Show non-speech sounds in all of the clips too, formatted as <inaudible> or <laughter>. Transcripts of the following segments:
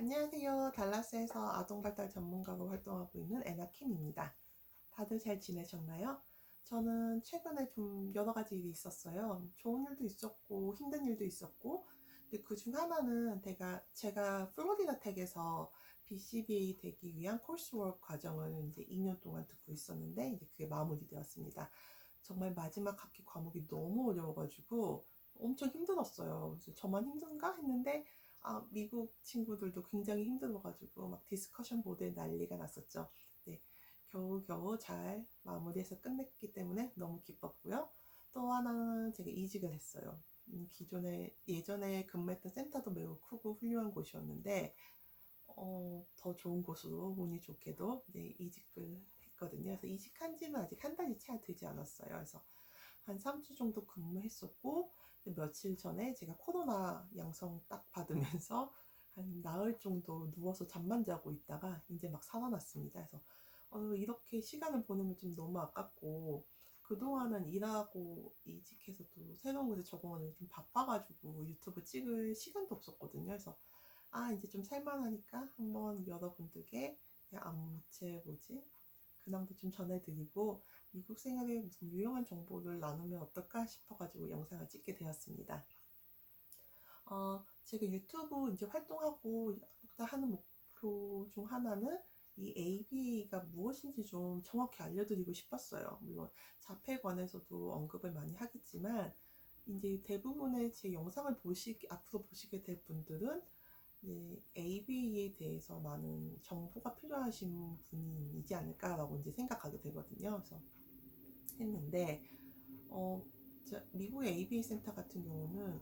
안녕하세요. 달라스에서 아동발달 전문가로 활동하고 있는 에나킴입니다. 다들 잘 지내셨나요? 저는 최근에 좀 여러 가지 일이 있었어요. 좋은 일도 있었고, 힘든 일도 있었고, 근데 그 중 하나는 제가, 제가 플로리다 텍에서 BCBA 되기 위한 코스워크 과정을 이제 2년 동안 듣고 있었는데, 이제 그게 마무리되었습니다. 정말 마지막 학기 과목이 너무 어려워가지고 엄청 힘들었어요. 저만 힘든가 했는데, 아, 미국 친구들도 굉장히 힘들어가지고 막 디스커션 보드에 난리가 났었죠. 네, 겨우겨우 잘 마무리해서 끝냈기 때문에 너무 기뻤고요. 또 하나는 제가 이직을 했어요. 음, 기존에 예전에 근무했던 센터도 매우 크고 훌륭한 곳이었는데 어, 더 좋은 곳으로 운이 좋게도 네, 이직을 했거든요. 그래서 이직한 지는 아직 한 달이 채 되지 않았어요. 그래서 한 3주 정도 근무했었고 며칠 전에 제가 코로나 양성 딱 받으면서 <laughs> 한 나흘 정도 누워서 잠만 자고 있다가 이제 막 살아났습니다. 그래서 어, 이렇게 시간을 보내면 좀 너무 아깝고 그동안은 일하고 이직해서도 새로운 곳에 적응하는 좀 바빠가지고 유튜브 찍을 시간도 없었거든요. 그래서 아 이제 좀 살만하니까 한번 여러분들께 암체 뭐지 근황도 좀 전해드리고 미국 생활의 무슨 유용한 정보를 나누면 어떨까 싶어가지고 영상을 찍게 되었습니다. 어, 제가 유튜브 이제 활동하고 하는 목표 중 하나는 이 ABA가 무엇인지 좀 정확히 알려드리고 싶었어요. 물론 자폐에 관해서도 언급을 많이 하겠지만 이제 대부분의 제 영상을 보시기 앞으로 보시게 될 분들은 네, AB에 대해서 많은 정보가 필요하신 분이지 않을까라고 이제 생각하게 되거든요. 그래서 했는데, 어, 미국의 ABA 센터 같은 경우는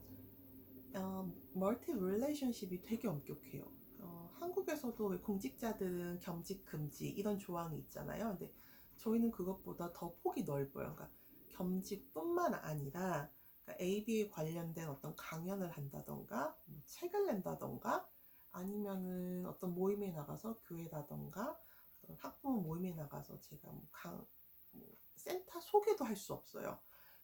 어, 멀티 릴레이션십이 되게 엄격해요. 어, 한국에서도 공직자들은 겸직 금지 이런 조항이 있잖아요. 근데 저희는 그것보다 더 폭이 넓어요. 그러니까 겸직뿐만 아니라 그러니까 AB에 관련된 어떤 강연을 한다던가 뭐 책을 낸다던가 아니면은 어떤 모임에 나가서 교회라던가 어떤 학부모 모임에 나가서 제가 뭐 강, 뭐 센터 소개도 할 수 없어요.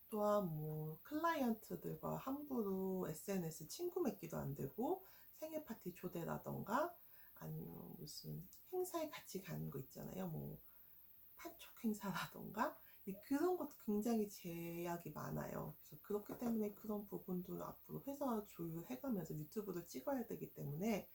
또한 뭐 클라이언트들과 함부로 SNS 친구 맺기도 안 되고 생일 파티 초대라던가 아니면 무슨 행사에 같이 가는 거 있잖아요. 뭐 판촉 행사라던가 그런 것도 굉장히 제약이 많아요. 그래서 그렇기 때문에 그런 부분도 앞으로 회사 조율해가면서 유튜브를 찍어야 되기 때문에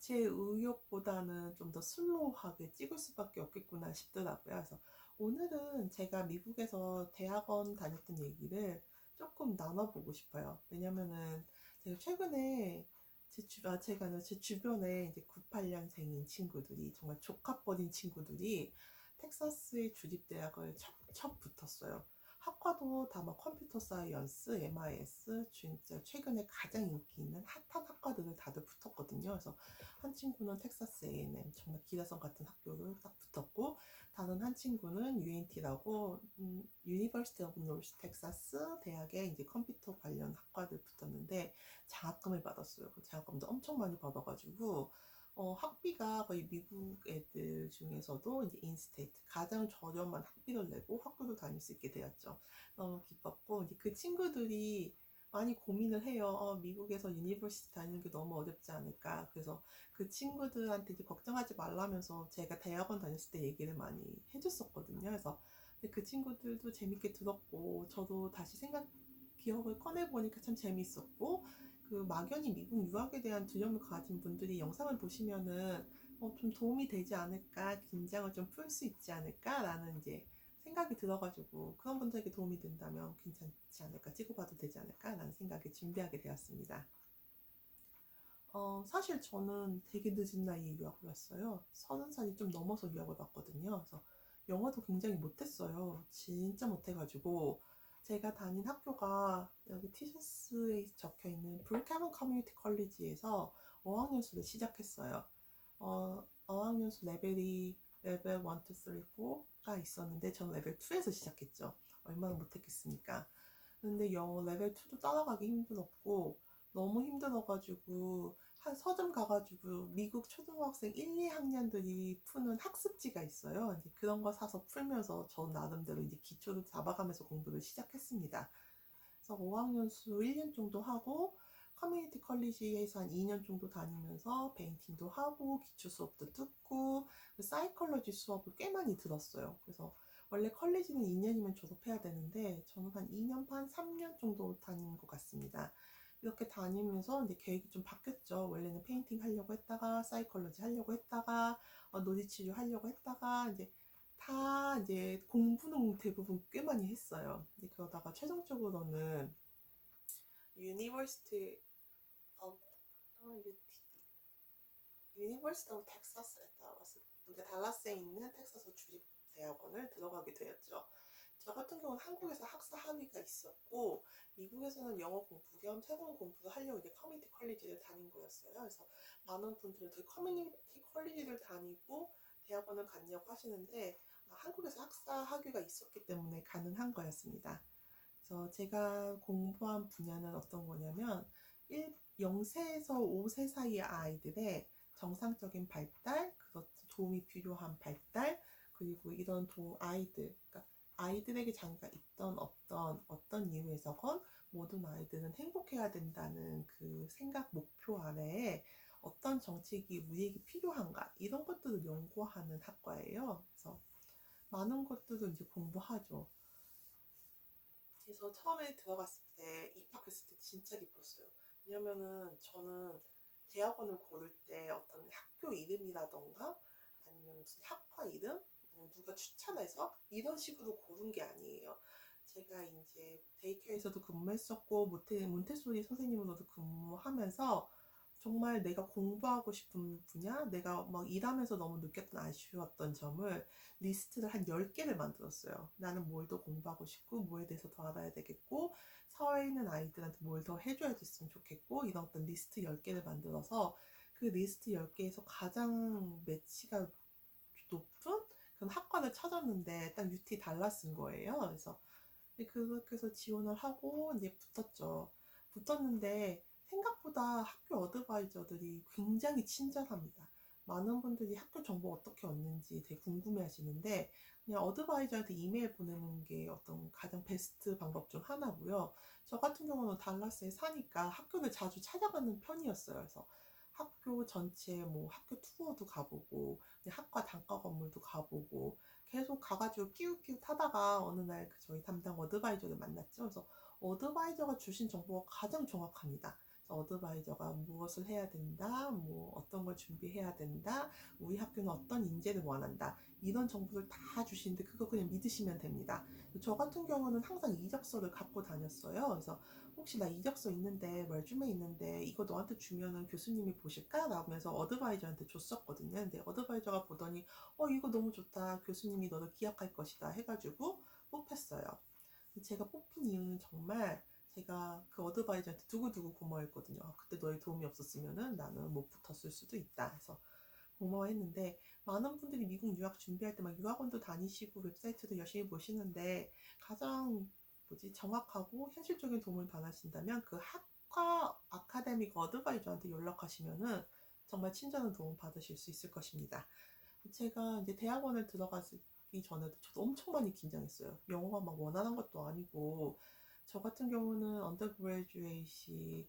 제 의욕보다는 좀 더 슬로우하게 찍을 수밖에 없겠구나 싶더라고요. 그래서 오늘은 제가 미국에서 대학원 다녔던 얘기를 조금 나눠보고 싶어요. 왜냐면은 제가 최근에 제 주, 아, 제가 제 주변에 이제 98년생인 친구들이 정말 조카버린 친구들이 텍사스의 주립대학을 첫, 첫 붙었어요. 학과도 다 막 컴퓨터 사이언스, MIS, 진짜 최근에 가장 인기 있는 핫한 학과들을 다들 붙었거든요. 그래서 한 친구는 텍사스 A&M 정말 기라성 같은 학교를 딱 붙었고 다른 한 친구는 UNT라고 음, University of North Texas 대학에 이제 컴퓨터 관련 학과들 붙었는데 장학금을 받았어요. 그 장학금도 엄청 많이 받아가지고 어, 학비가 거의 미국 애들 중에서도 이제 인스테이트 가장 저렴한 학비를 내고 학교를 다닐 수 있게 되었죠. 너무 기뻤고 이제 그 친구들이 많이 고민을 해요. 어, 미국에서 유니버시티 다니는 게 너무 어렵지 않을까. 그래서 그 친구들한테 이제 걱정하지 말라면서 제가 대학원 다녔을 때 얘기를 많이 해줬었거든요. 그래서 그 친구들도 재밌게 들었고 저도 다시 생각 기억을 꺼내 보니까 참 재밌었고 그 막연히 미국 유학에 대한 두려움을 가진 분들이 영상을 보시면은 어, 좀 도움이 되지 않을까, 긴장을 좀 풀 수 있지 않을까라는 이제 생각이 들어가지고 그런 분들에게 도움이 된다면 괜찮지 않을까, 찍어봐도 되지 않을까라는 생각에 준비하게 되었습니다. 어, 사실 저는 되게 늦은 나이에 유학을 왔어요. 서른 살이 좀 넘어서 유학을 왔거든요. 그래서 영어도 굉장히 못했어요. 진짜 못해가지고 제가 다닌 학교가 여기 티셔츠에 적혀 있는 브루카먼 커뮤니티 컬리지에서 어학연수를 시작했어요. 어, 어학연수 레벨이 레벨 1, 2, 3, 4가 있었는데 저는 레벨 2에서 시작했죠. 얼마나 못했겠습니까? 근데 영어 레벨 2도 따라가기 힘들었고 너무 힘들어가지고 한 서점 가가지고 미국 초등학생 1, 2학년들이 푸는 학습지가 있어요. 이제 그런 거 사서 풀면서 저 나름대로 이제 기초를 잡아가면서 공부를 시작했습니다. 그래서 5학년 수 1년 정도 하고 커뮤니티 컬리지에서 한 2년 정도 다니면서 페인팅도 하고 기초 수업도 듣고 그 사이컬러지 수업을 꽤 많이 들었어요. 그래서 원래 컬리지는 2년이면 졸업해야 되는데 저는 한 2년 반, 3년 정도 다닌 것 같습니다. 이렇게 다니면서 이제 계획이 좀 바뀌었죠. 원래는 페인팅 하려고 했다가 사이컬러지 하려고 했다가 어, 노지 치료 하려고 했다가 이제 다 이제 공부는 대부분 꽤 많이 했어요. 그러다가 최종적으로는 유니버시티 이게 유니버시티 오브 텍사스에 따라서 그러니까 달라스에 있는 텍사스 주립 대학원을 들어가게 되었죠. 저 같은 경우는 한국에서 학사 학위가 있었고 미국에서는 영어 공부 겸 새로운 공부를 하려고 이제 커뮤니티 컬리지를 다닌 거였어요. 그래서 많은 분들이 그 커뮤니티 컬리지를 다니고 대학원을 갔냐고 하시는데 아, 한국에서 학사 학위가 있었기 때문에 가능한 거였습니다. 그래서 제가 공부한 분야는 어떤 거냐면 1, 0세에서 5세 사이의 아이들의 정상적인 발달, 그것 도움이 필요한 발달, 그리고 이런 도 아이들, 그러니까 아이들에게 장애가 있던 없던 어떤 이유에서건 모든 아이들은 행복해야 된다는 그 생각 목표 아래에 어떤 정책이 우리에게 필요한가 이런 것들을 연구하는 학과예요. 그래서 많은 것들을 이제 공부하죠. 그래서 처음에 들어갔을 때 입학했을 때 진짜 기뻤어요. 왜냐면은 저는 대학원을 고를 때 어떤 학교 이름이라던가 아니면 학과 이름 뭐 누가 추천해서 이런 식으로 고른 게 아니에요. 제가 이제 데이케어에서도 근무했었고 모태 몬테소리 선생님으로도 근무하면서 정말 내가 공부하고 싶은 분야, 내가 막 일하면서 너무 느꼈던 아쉬웠던 점을 리스트를 한 10개를 만들었어요. 나는 뭘 더 공부하고 싶고, 뭐에 대해서 더 알아야 되겠고, 사회에 있는 아이들한테 뭘 더 해줘야 됐으면 좋겠고, 이런 어떤 리스트 10개를 만들어서 그 리스트 10개에서 가장 매치가 높은 그런 학과를 찾았는데 딱 UT 달라스인 거예요. 그래서 그렇게 해서 지원을 하고 이제 붙었죠. 붙었는데 생각보다 학교 어드바이저들이 굉장히 친절합니다. 많은 분들이 학교 정보 어떻게 얻는지 되게 궁금해 하시는데 그냥 어드바이저한테 이메일 보내는 게 어떤 가장 베스트 방법 중 하나고요. 저 같은 경우는 달라스에 사니까 학교를 자주 찾아가는 편이었어요. 그래서 학교 전체 뭐 학교 투어도 가보고 학과 단과 건물도 가보고 계속 가가지고 끼우끼우 타다가 어느 날그 저희 담당 어드바이저를 만났죠. 그래서 어드바이저가 주신 정보가 가장 정확합니다. 어드바이저가 무엇을 해야 된다, 뭐 어떤 걸 준비해야 된다, 우리 학교는 어떤 인재를 원한다 이런 정보를 다 주시는데 그거 그냥 믿으시면 됩니다. 저 같은 경우는 항상 이적서를 갖고 다녔어요. 그래서 혹시 나 이적서 있는데 월줌에 있는데 이거 너한테 주면은 교수님이 보실까? 라면서 어드바이저한테 줬었거든요. 근데 어드바이저가 보더니 어 이거 너무 좋다. 교수님이 너를 기억할 것이다 해가지고 뽑혔어요. 제가 뽑힌 이유는 정말 제가 그 어드바이저한테 두고두고 고마워했거든요. 아, 그때 너의 도움이 없었으면은 나는 못 붙었을 수도 있다. 해서 고마워했는데 많은 분들이 미국 유학 준비할 때 막 유학원도 다니시고 웹사이트도 열심히 보시는데 가장 뭐지 정확하고 현실적인 도움을 바라신다면 그 학과 아카데믹 어드바이저한테 연락하시면은 정말 친절한 도움 받으실 수 있을 것입니다. 제가 이제 대학원을 들어가기 전에도 저도 엄청 많이 긴장했어요. 영어가 막 원하는 것도 아니고 저 같은 경우는 언더그레듀에이시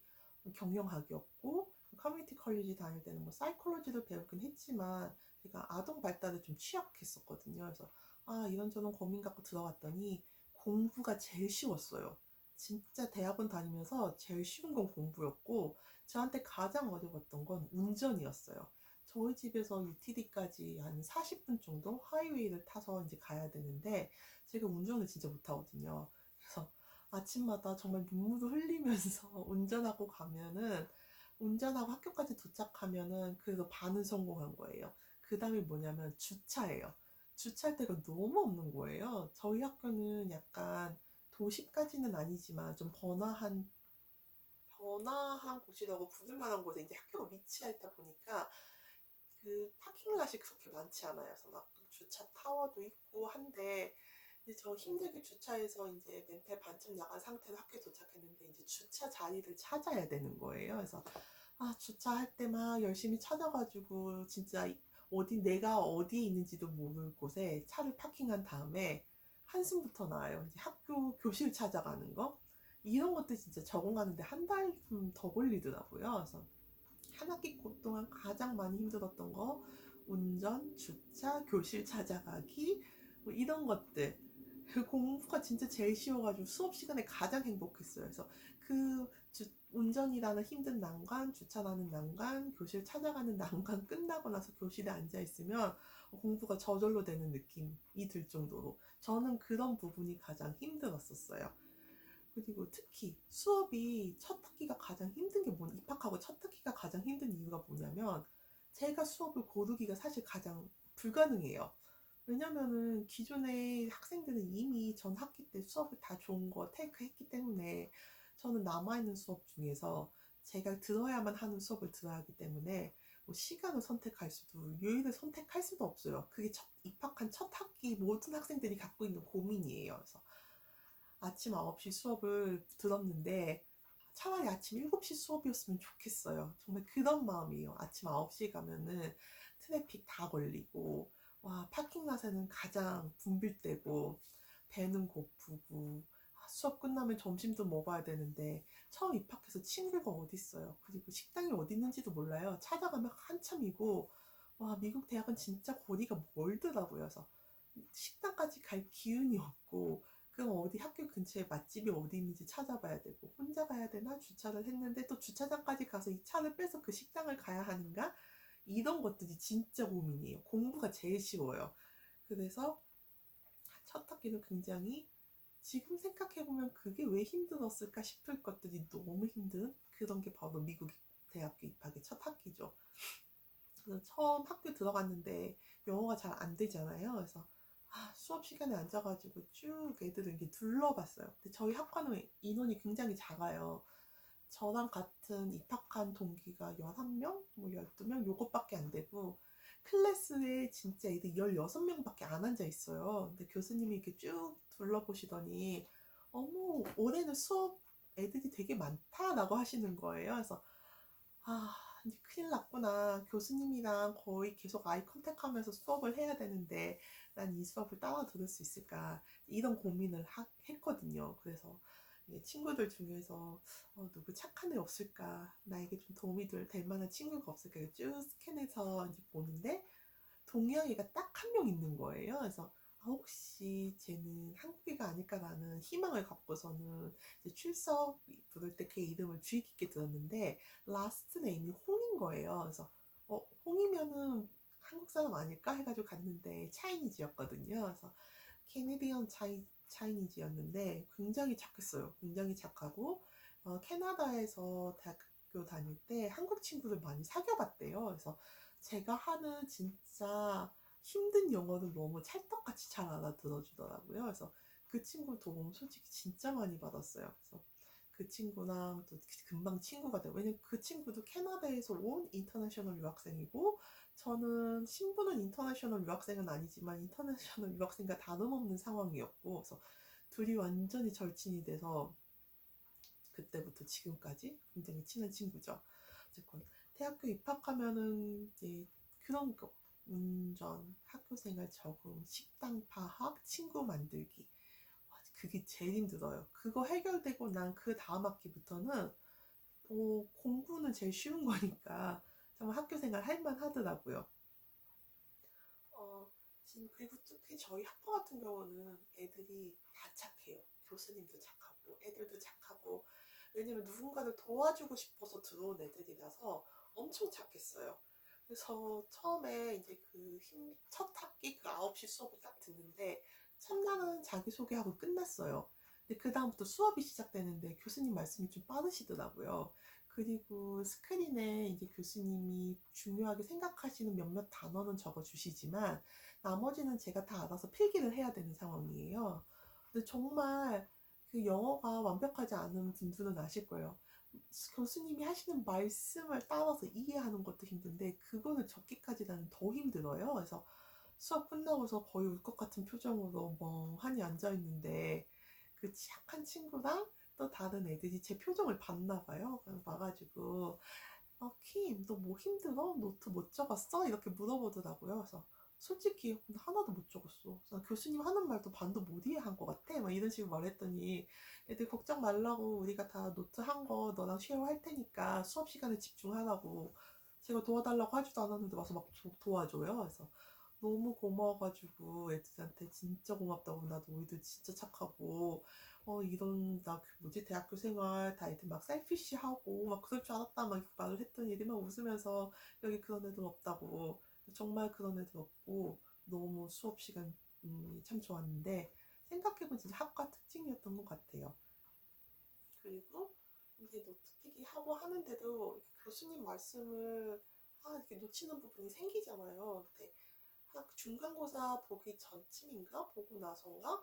경영학이었고 커뮤니티 컬리지 다닐 때는 뭐 사이콜로지도 배우긴 했지만 제가 아동 발달에 좀 취약했었거든요. 그래서 아 이런저런 고민 갖고 들어갔더니 공부가 제일 쉬웠어요. 진짜 대학원 다니면서 제일 쉬운 건 공부였고 저한테 가장 어려웠던 건 운전이었어요. 저희 집에서 UTD까지 한 40분 정도 하이웨이를 타서 이제 가야 되는데 제가 운전을 진짜 못하거든요. 그래서 아침마다 정말 눈물을 흘리면서 <laughs> 운전하고 가면은 운전하고 학교까지 도착하면은 그래도 반은 성공한 거예요. 그 다음에 뭐냐면 주차예요. 주차할 데가 너무 없는 거예요. 저희 학교는 약간 도시까지는 아니지만 좀 번화한 번화한 곳이라고 부를 만한 곳에 이제 학교가 위치해 있다 보니까 그 파킹plat이 그렇게 많지 않아요. 그래서 막 주차 타워도 있고 한데 이제 저 힘들게 주차해서 이제 멘탈 반쯤 나간 상태로 학교에 도착했는데 이제 주차 자리를 찾아야 되는 거예요. 그래서 아 주차할 때만 열심히 찾아가지고 진짜 어디 내가 어디에 있는지도 모를 곳에 차를 파킹한 다음에 한숨부터 나와요. 이제 학교 교실 찾아가는 거. 이런 것들 진짜 적응하는데 한 달 좀 더 걸리더라고요. 그래서 한 학기 동안 가장 많이 힘들었던 거 운전, 주차, 교실 찾아가기 뭐 이런 것들 그 공부가 진짜 제일 쉬워가지고 수업 시간에 가장 행복했어요. 그래서 그 주- 운전이라는 힘든 난관, 주차라는 난관, 교실 찾아가는 <laughs> 난관 끝나고 나서 교실에 앉아 있으면 공부가 저절로 되는 느낌이 들 정도로 저는 그런 부분이 가장 힘들었었어요. 그리고 특히 수업이 첫 학기가 가장 힘든 게 뭐, 입학하고 첫 학기가 가장 힘든 이유가 뭐냐면 제가 수업을 고르기가 사실 가장 불가능해요. 왜냐면은 기존의 학생들은 이미 전 학기 때 수업을 다 좋은 거 테이크 했기 때문에 저는 남아있는 수업 중에서 제가 들어야만 하는 수업을 들어야 하기 때문에 뭐 시간을 선택할 수도 요일을 선택할 수도 없어요. 그게 첫, 입학한 첫 학기 모든 학생들이 갖고 있는 고민이에요. 그래서 아침 9시 수업을 들었는데 차라리 아침 7시 수업이었으면 좋겠어요. 정말 그런 마음이에요. 아침 9시에 가면은 트래픽 다 걸리고 와 파킹랏에는 가장 붐빌 때고 배는 고프고 아, 수업 끝나면 점심도 먹어야 되는데 처음 입학해서 친구가 어디 있어요. 그리고 식당이 어디 있는지도 몰라요. 찾아가면 한참이고 와 미국 대학은 진짜 거리가 멀더라고요. 그래서 식당까지 갈 기운이 없고 그럼 어디 학교 근처에 맛집이 어디 있는지 찾아봐야 되고 혼자 가야 되나 주차를 했는데 또 주차장까지 가서 이 차를 빼서 그 식당을 가야 하는가 이런 것들이 진짜 고민이에요. 공부가 제일 쉬워요. 그래서 첫 학기는 굉장히 지금 생각해보면 그게 왜 힘들었을까 싶을 것들이 너무 힘든 그런 게 바로 미국 대학교 입학의 첫 학기죠. 처음 학교 들어갔는데 영어가 잘 안 되잖아요. 그래서 아, 수업 시간에 앉아가지고 쭉 애들을 이렇게 둘러봤어요. 근데 저희 학과는 인원이 굉장히 작아요. 저랑 같은 입학한 동기가 11명, 뭐 12명 요것밖에 안 되고 클래스에 진짜 애들 16명밖에 안 앉아 있어요. 근데 교수님이 이렇게 쭉 둘러보시더니 어머, 올해는 수업 애들이 되게 많다라고 하시는 거예요. 그래서 아, 이제 큰일 났구나. 교수님이랑 거의 계속 아이 컨택 하면서 수업을 해야 되는데 난 이 수업을 따라 들을 수 있을까? 이런 고민을 하- 했거든요. 그래서 친구들 중에서 어, 누구 착한 애 없을까? 나에게 좀 도움이 될, 될 만한 친구가 없을까? 쭉 스캔해서 이제 보는데 동양이가 딱 한 명 있는 거예요. 그래서 아, 혹시 쟤는 한국애가 아닐까라는 희망을 갖고서는 출석 부를 때 걔 이름을 주의 깊게 들었는데 라스트 네임이 홍인 거예요. 그래서 어, 홍이면은 한국 사람 아닐까 해가지고 갔는데 차이니즈였거든요. 그래서 캐네디언 차이 차이니즈였는데 굉장히 착했어요. 굉장히 착하고 어, 캐나다에서 대학교 다닐 때 한국 친구를 많이 사귀어봤대요. 그래서 제가 하는 진짜 힘든 영어를 너무 찰떡같이 잘 알아들어주더라고요. 그래서 그 친구 도움 솔직히 진짜 많이 받았어요. 그래서 그 친구랑 또 금방 친구가 돼요. 왜냐면 그 친구도 캐나다에서 온 인터내셔널 유학생이고 저는 신분은 인터내셔널 유학생은 아니지만 인터내셔널 <laughs> 유학생과 다름없는 상황이었고 그래서 둘이 완전히 절친이 돼서 그때부터 지금까지 굉장히 친한 친구죠. 어쨌건 대학교 입학하면은 이제 그런 거 운전, 학교생활 적응, 식당 파악, 친구 만들기 와, 그게 제일 힘들어요. 그거 해결되고 난 그 다음 학기부터는 뭐 공부는 제일 쉬운 <laughs> 거니까 정말 학교 생활 할만 하더라고요. 어, 진- 그리고 특히 저희 학과 같은 경우는 애들이 다 착해요. 교수님도 착하고 애들도 착하고 왜냐면 누군가를 도와주고 싶어서 들어온 애들이라서 엄청 착했어요. 그래서 처음에 이제 그첫 학기 그 9시 수업을 딱 듣는데 첫날은 자기소개하고 끝났어요. 근데 그 다음부터 수업이 시작되는데 교수님 말씀이 좀 빠르시더라고요. 그리고 스크린에 이제 교수님이 중요하게 생각하시는 몇몇 단어는 적어 주시지만 나머지는 제가 다 알아서 필기를 해야 되는 상황이에요. 근데 정말 그 영어가 완벽하지 않은 분들은 아실 거예요. 교수님이 하시는 말씀을 따라서 이해하는 것도 힘든데 그거를 적기까지 나는 더 힘들어요. 그래서 수업 끝나고서 거의 울 것 같은 표정으로 멍하니 앉아 있는데 그 착한 친구랑 또 다른 애들이 제 표정을 봤나 봐요. 그냥 와가지고 어, 킴, 너 뭐 힘들어? 노트 못 적었어? 이렇게 물어보더라고요. 그래서 솔직히 하나도 못 적었어. 그래서 교수님 하는 말도 반도 못 이해한 것 같아. 막 이런 식으로 말했더니 애들 걱정 말라고 우리가 다 노트 한 거 너랑 쉐어 할 테니까 수업 시간에 집중하라고 제가 도와달라고 하지도 않았는데 와서 막 도- 도와줘요. 그래서 너무 고마워가지고 애들한테 진짜 고맙다고 나도 너희들 진짜 착하고 어 이런 나그 뭐지 대학교 생활 다 애들 막 셀피시 하고 막 그럴 줄 알았다 막 말을 했더니 애들 막 웃으면서 여기 그런 애들 없다고 정말 그런 애들 없고 너무 수업 시간 음, 참 좋았는데 생각해보면 진짜 학과 특징이었던 것 같아요. 그리고 이제 노트피기 하고 하는데도 교수님 말씀을 아 이렇게 놓치는 부분이 생기잖아요. 근데 학 중간고사 보기 전쯤인가 보고 나선가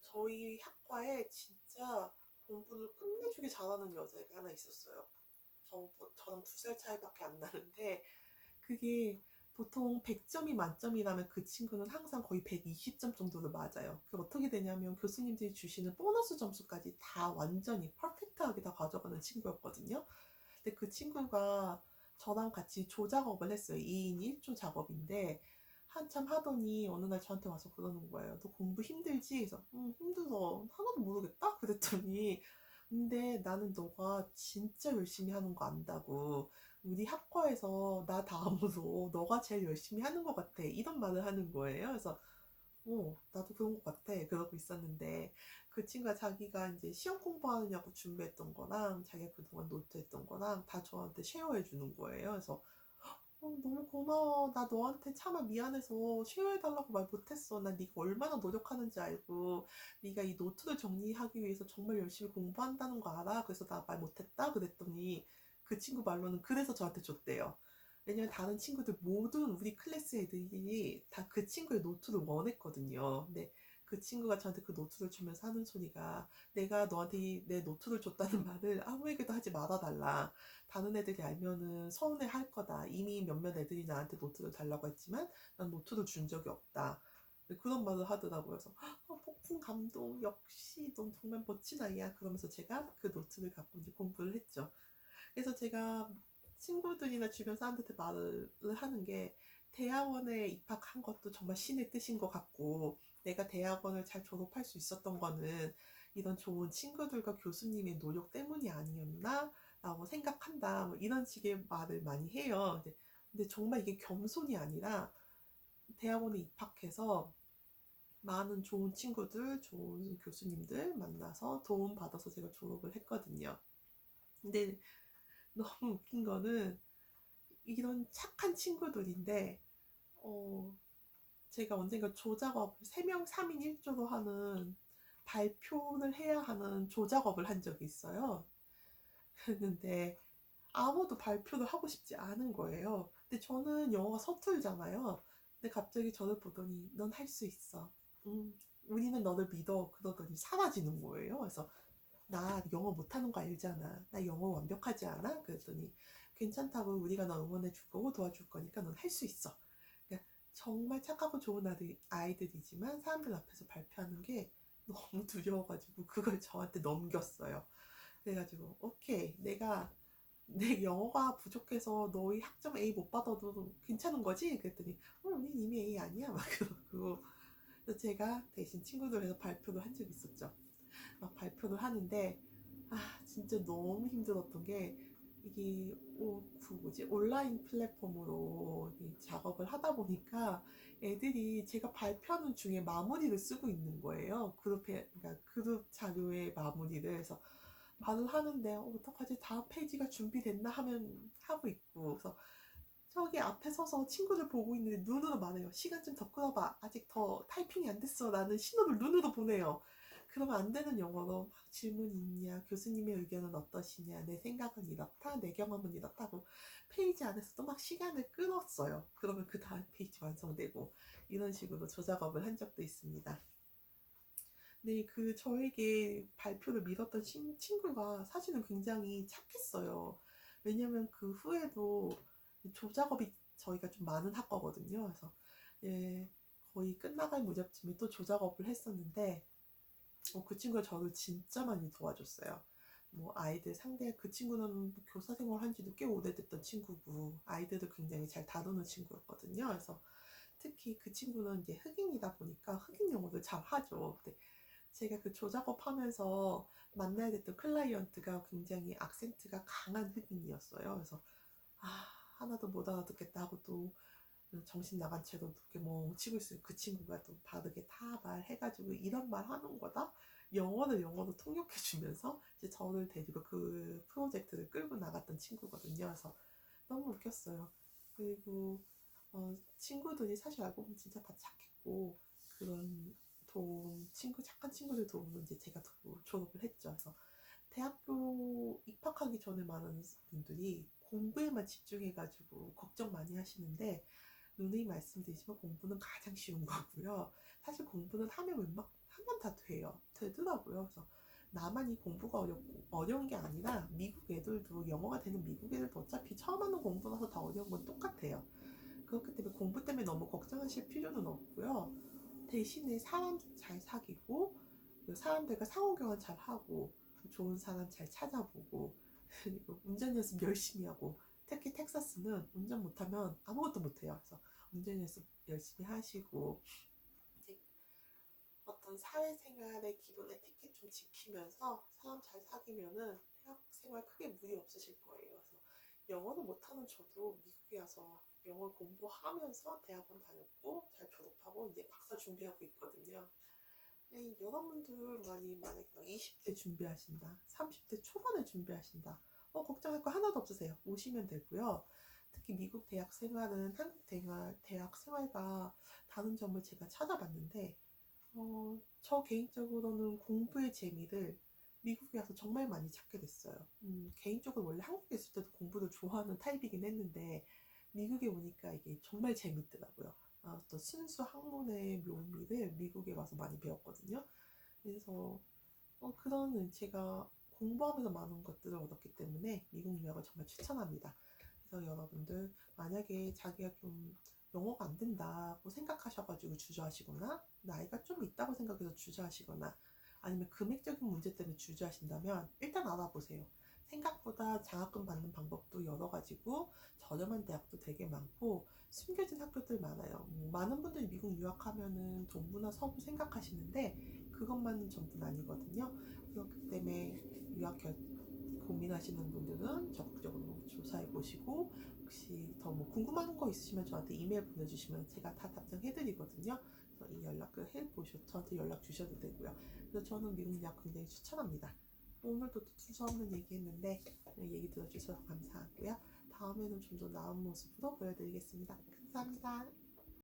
저희 학과에 진짜 공부를 끝내주게 잘하는 여자애가 하나 있었어요. 저, 저랑 두 살 차이밖에 안 나는데 그게 보통 100점이 만점이라면 그 친구는 항상 거의 120점 정도를 맞아요. 그게 어떻게 되냐면 교수님들이 주시는 보너스 점수까지 다 완전히 퍼펙트하게 다 가져가는 친구였거든요. 근데 그 친구가 저랑 같이 조작업을 했어요. 2인 1조 작업인데 한참 하더니 어느 날 저한테 와서 그러는 거예요. 너 공부 힘들지? 그래서 응 힘들어. 하나도 모르겠다? 그랬더니 근데 나는 너가 진짜 열심히 하는 거 안다고. 우리 학과에서 나 다음으로 너가 제일 열심히 하는 것 같아. 이런 말을 하는 거예요. 그래서, 어, 나도 그런 것 같아. 그러고 있었는데, 그 친구가 자기가 이제 시험 공부하느냐고 준비했던 거랑, 자기가 그동안 노트했던 거랑 다 저한테 쉐어해 주는 거예요. 그래서, 어, 너무 고마워. 나 너한테 차마 미안해서 쉐어해달라고 말 못했어. 난 네가 얼마나 노력하는지 알고, 네가 이 노트를 정리하기 위해서 정말 열심히 공부한다는 거 알아. 그래서 나 말 못했다. 그랬더니 그 친구 말로는 그래서 저한테 줬대요. 왜냐면 다른 친구들 모든 우리 클래스 애들이 다 그 친구의 노트를 원했거든요. 근데 그 친구가 저한테 그 노트를 주면서 하는 소리가 내가 너한테 이- 내 노트를 줬다는 <laughs> 말을 아무에게도 하지 말아달라. 다른 애들이 알면은 서운해 할 거다. 이미 몇몇 애들이 나한테 노트를 달라고 했지만 난 노트를 준 적이 없다. 그런 말을 하더라고요. 그래서 어, 폭풍 감동. 역시 넌 정말 멋진 아이야. 그러면서 제가 그 노트를 갖고 이제 공부를 했죠. 그래서 제가 친구들이나 주변 사람들한테 말을 하는 게 대학원에 입학한 것도 정말 신의 뜻인 것 같고 내가 대학원을 잘 졸업할 수 있었던 거는 이런 좋은 친구들과 교수님의 노력 때문이 아니었나? 라고 생각한다. 뭐 이런 식의 말을 많이 해요. 근데, 정말 이게 겸손이 아니라 대학원에 입학해서 많은 좋은 친구들, 좋은 교수님들 만나서 도움 받아서 제가 졸업을 했거든요. 근데 너무 웃긴 거는 이런 착한 친구들인데 어 제가 언젠가 조작업을 3명 3인 1조로 하는 발표를 해야 하는 조작업을 한 적이 있어요. <laughs> 그랬는데 아무도 발표를 하고 싶지 않은 거예요. 근데 저는 영어가 서툴잖아요. 근데 갑자기 저를 보더니 넌 할 수 있어. 음, 우리는 너를 믿어. 그러더니 사라지는 거예요. 그래서 나 영어 못하는 거 알잖아. 나 영어 완벽하지 않아? 그랬더니 괜찮다고 우리가 너 응원해 줄 거고 도와줄 거니까 넌 할 수 있어. 정말 착하고 좋은 아들, 아이들이지만 사람들 앞에서 발표하는 게 <laughs> 너무 두려워가지고 그걸 저한테 넘겼어요. 그래가지고 오케이 내가 내 영어가 부족해서 너희 학점 A 못 받아도 괜찮은 거지? 그랬더니 어, 우린 이미 A 아니야 막 그러고 그래서 제가 대신 친구들에서 발표를 한 적이 있었죠. 막 발표를 하는데 아 진짜 너무 힘들었던 게 이게 오, 그 뭐지 온라인 플랫폼으로 이 작업을 하다 보니까 애들이 제가 발표하는 중에 마무리를 쓰고 있는 거예요. 그룹에 그러니까 그룹 자료의 마무리를 해서 말을 하는데 어, 어떡하지 다음 페이지가 준비됐나 하면 하고 있고 그래서 저기 앞에 서서 친구들 보고 있는데 눈으로 말해요. 시간 좀 더 끌어봐. 아직 더 타이핑이 안 됐어. 라는 신호를 눈으로 보내요. 그러면 안 되는 영어로 막 질문 있냐, 교수님의 의견은 어떠시냐, 내 생각은 이렇다, 내 경험은 이렇다고 페이지 안에서 또막 시간을 끌었어요. 그러면 그 다음 페이지 완성되고 이런 식으로 조작업을 한 적도 있습니다. 네, 그 저에게 발표를 믿었던 친, 친구가 사실은 굉장히 착했어요. 왜냐면 그 후에도 조작업이 저희가 좀 많은 학과거든요. 그래서 예, 거의 끝나갈 무렵쯤에 또 조작업을 했었는데 어, 그 친구가 저를 진짜 많이 도와줬어요. 뭐 아이들 상대 그 친구는 교사 생활 한 지도 꽤 오래됐던 친구고 아이들을 굉장히 잘 다루는 친구였거든요. 그래서 특히 그 친구는 이제 흑인이다 보니까 흑인 영어를 잘 하죠. 근데 제가 그 조작업 하면서 만나야 됐던 클라이언트가 굉장히 악센트가 강한 흑인이었어요. 그래서 아 하나도 못 알아듣겠다 하고 또 정신 나간 채로 이렇게 멍치고 있어요. 그 친구가 또 바르게 다 말해가지고 이런 말 하는 거다. 영어를 영어로 통역해 주면서 이제 저를 데리고 그 프로젝트를 끌고 나갔던 친구거든요. 그래서 너무 웃겼어요. 그리고 어, 친구들이 사실 알고 보면 진짜 다 착했고 그런 도움 친구 착한 친구들 도움으로 이제 제가 또 졸업을 했죠. 그래서 대학교 입학하기 전에 많은 분들이 공부에만 집중해가지고 걱정 많이 하시는데 누누이 말씀드리지만 공부는 가장 쉬운 거고요. 사실 공부는 하면 웬만 하면 다 돼요. 되더라고요. 그래서 나만 이 공부가 어렵고 어려운 게 아니라 미국 애들도 영어가 되는 미국 애들도 어차피 처음 하는 공부라서 다 어려운 건 똑같아요. 그렇기 때문에 공부 때문에 너무 걱정하실 필요는 없고요. 대신에 사람 잘 사귀고 그 사람들과 상호교환 잘 하고 좋은 사람 잘 찾아보고 운전 연습 열심히 하고 특히 텍사스는 운전 못하면 아무것도 못해요. 그래서 연습 열심히 하시고 어떤 사회생활의 기본의 티켓 좀 지키면서 사람 잘 사귀면은 대학생활 크게 무리 없으실 거예요. 그래서 영어를 못하는 저도 미국에 와서 영어 공부하면서 대학원 다녔고 잘 졸업하고 이제 박사 준비하고 있거든요. 네, 여러분들 많이 만약에 막 20대 준비하신다, 30대 초반에 준비하신다, 어, 걱정할 거 하나도 없으세요. 오시면 되고요. 특히 미국 대학 생활은 한국 대학, 대학 생활과 다른 점을 제가 찾아봤는데, 어, 저 개인적으로는 공부의 재미를 미국에 와서 정말 많이 찾게 됐어요. 음, 개인적으로 원래 한국에 있을 때도 공부를 좋아하는 타입이긴 했는데, 미국에 오니까 이게 정말 재밌더라고요. 아, 또 순수 학문의 묘미를 미국에 와서 많이 배웠거든요. 그래서 어, 그런 제가 공부하면서 많은 것들을 얻었기 때문에 미국 유학을 정말 추천합니다. 그래서 여러분들 만약에 자기가 좀 영어가 안 된다고 생각하셔가지고 주저하시거나 나이가 좀 있다고 생각해서 주저하시거나 아니면 금액적인 문제 때문에 주저하신다면 일단 알아보세요. 생각보다 장학금 받는 방법도 여러 가지고 저렴한 대학도 되게 많고 숨겨진 학교들 많아요. 뭐 많은 분들이 미국 유학하면은 동부나 서부 생각하시는데 그것만은 전부는 아니거든요. 그렇기 때문에 유학 결 고민하시는 분들은 적극적으로 조사해 보시고 혹시 더 뭐 궁금한 거 있으시면 저한테 이메일 보내주시면 제가 다 답장해 드리거든요. 그래서 이 연락을 해 보셔 저한테 연락 주셔도 되고요. 그래서 저는 미국 유학 굉장히 추천합니다. 오늘도 또 두서없는 얘기했는데 얘기 들어주셔서 감사하고요. 다음에는 좀 더 나은 모습으로 보여드리겠습니다. 감사합니다.